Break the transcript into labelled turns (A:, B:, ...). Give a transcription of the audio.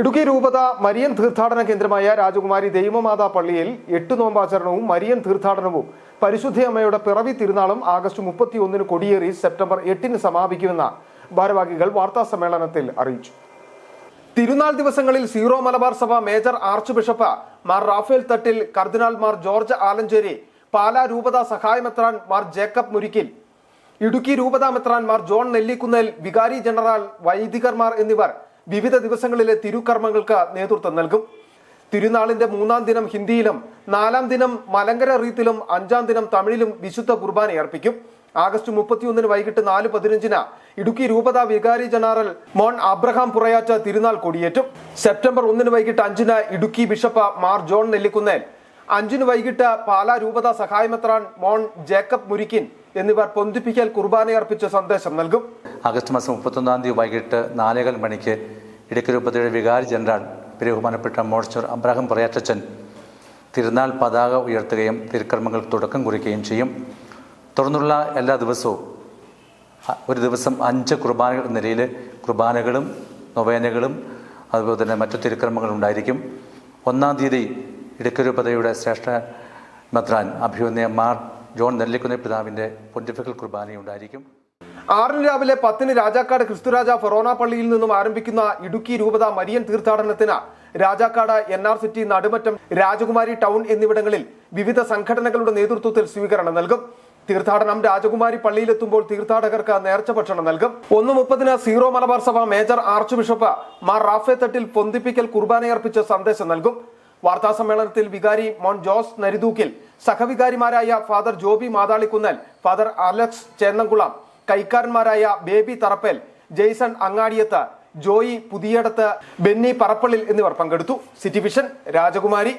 A: ഇടുക്കി രൂപത മരിയൻ തീർത്ഥാടന കേന്ദ്രമായ രാജകുമാരി ദൈവമാതാ പള്ളിയിൽ എട്ട് നോമ്പാചരണവും മരിയൻ തീർത്ഥാടനവും പരിശുദ്ധയമ്മയുടെ പിറവി തിരുനാളും ആഗസ്റ്റ് മുപ്പത്തിയൊന്നിന് കൊടിയേറി സെപ്റ്റംബർ എട്ടിന് സമാപിക്കുമെന്ന് ഭാരവാഹികൾ വാർത്താ സമ്മേളനത്തിൽ അറിയിച്ചു. തിരുനാൾ ദിവസങ്ങളിൽ സീറോ മലബാർ സഭ major archbishop Mar Raphael Thattil cardinal Mar George Alencherry Pala രൂപത സഹായമെത്രാൻ മാർ ജേക്കബ് മുരിക്കിൽ ഇടുക്കി രൂപതാ മെത്രാൻ മാർ ജോൺ നെല്ലിക്കുന്നേൽ വികാരി ജനറൽ വൈദികർമാർ എന്നിവർ വിവിധ ദിവസങ്ങളിലെ തിരുക്കർമ്മങ്ങൾക്ക് നേതൃത്വം നൽകും. തിരുനാളിന്റെ മൂന്നാം ദിനം ഹിന്ദിയിലും നാലാം ദിനം മലങ്കര റീത്തിലും അഞ്ചാം ദിനം തമിഴിലും വിശുദ്ധ കുർബാന അർപ്പിക്കും. ആഗസ്റ്റ് മുപ്പത്തിയൊന്നിന് വൈകിട്ട് നാല് പതിനഞ്ചിന് ഇടുക്കി രൂപത വികാരി ജനറൽ മോൺ അബ്രഹാം പുറയാറ്റ തിരുനാൾ കൊടിയേറ്റും. സെപ്റ്റംബർ ഒന്നിന് വൈകിട്ട് അഞ്ചിന് ഇടുക്കി ബിഷപ്പ് മാർ ജോൺ നെല്ലിക്കുന്നേൽ. അഞ്ചിന് വൈകിട്ട് പാലാ രൂപത സഹായമെത്രാൻ മോൺ ജേക്കബ് മുരിക്കിൻ എന്നിവർ പൊന്തിപ്പിക്കൽ കുർബാനയർപ്പിച്ച സന്ദേശം നൽകും.
B: ആഗസ്റ്റ് മാസം മുപ്പത്തൊന്നാം തീയതി വൈകിട്ട് നാലേകാൽ മണിക്ക് ഇടുക്കി രൂപതയുടെ വികാരി ജനറൽ ബഹുമാനപ്പെട്ട മോർച്ചർ അബ്രാഹിം പ്രയാറ്റച്ചൻ തിരുനാൾ പതാക ഉയർത്തുകയും തിരുക്കർമ്മങ്ങൾക്ക് തുടക്കം കുറിക്കുകയും ചെയ്യും. തുടർന്നുള്ള എല്ലാ ദിവസവും ഒരു ദിവസം അഞ്ച് കുർബാനകൾ എന്ന നിലയിൽ കുർബാനകളും നൊവേനകളും അതുപോലെ തന്നെ മറ്റു തിരുക്രമങ്ങളും ഉണ്ടായിരിക്കും. ഒന്നാം തീയതി ഇടുക്കി രൂപതയുടെ ശ്രേഷ്ഠ മെത്രാൻ അഭിമന്യ മാർ ജോൺ നെല്ലിക്കുന്ന പിതാവിന്റെ പൊന്റിഫിക്കൽ കുർബാനയുണ്ടായിരിക്കും.
A: ആറിന് രാവിലെ പത്തിന് രാജാക്കാട് ക്രിസ്തുരാജ ഫൊറോന പള്ളിയിൽ നിന്നും ആരംഭിക്കുന്ന ഇടുക്കി രൂപത മരിയൻ തീർത്ഥാടനത്തിന് Rajakkad N R city Nadumattam Rajakumari town എന്നിവിടങ്ങളിൽ വിവിധ സംഘടനകളുടെ നേതൃത്വത്തിൽ സ്വീകരണം നൽകും. തീർത്ഥാടനം രാജകുമാരി പള്ളിയിലെത്തുമ്പോൾ തീർത്ഥാടകർക്ക് നേർച്ച ഭക്ഷണം നൽകും. ഒന്ന് മുപ്പതിന് സീറോ മലബാർ സഭ major archbishop Mar Raphael Thattil പൊന്തിപ്പിക്കൽ കുർബാനയർപ്പിച്ച് സന്ദേശം നൽകും. വാർത്താ സമ്മേളനത്തിൽ വികാരി Mon Jose Naridookkil സഹവികാരിമാരായ father Joby Mathalikunnel father Alex Chennamkulam കൈക്കാരന്മാരായ baby Tharappel Jason Angadiyath Joy Puthiyadath Benny Parappallil എന്നിവർ പങ്കെടുത്തു. സിറ്റി വിഷൻ രാജകുമാരി.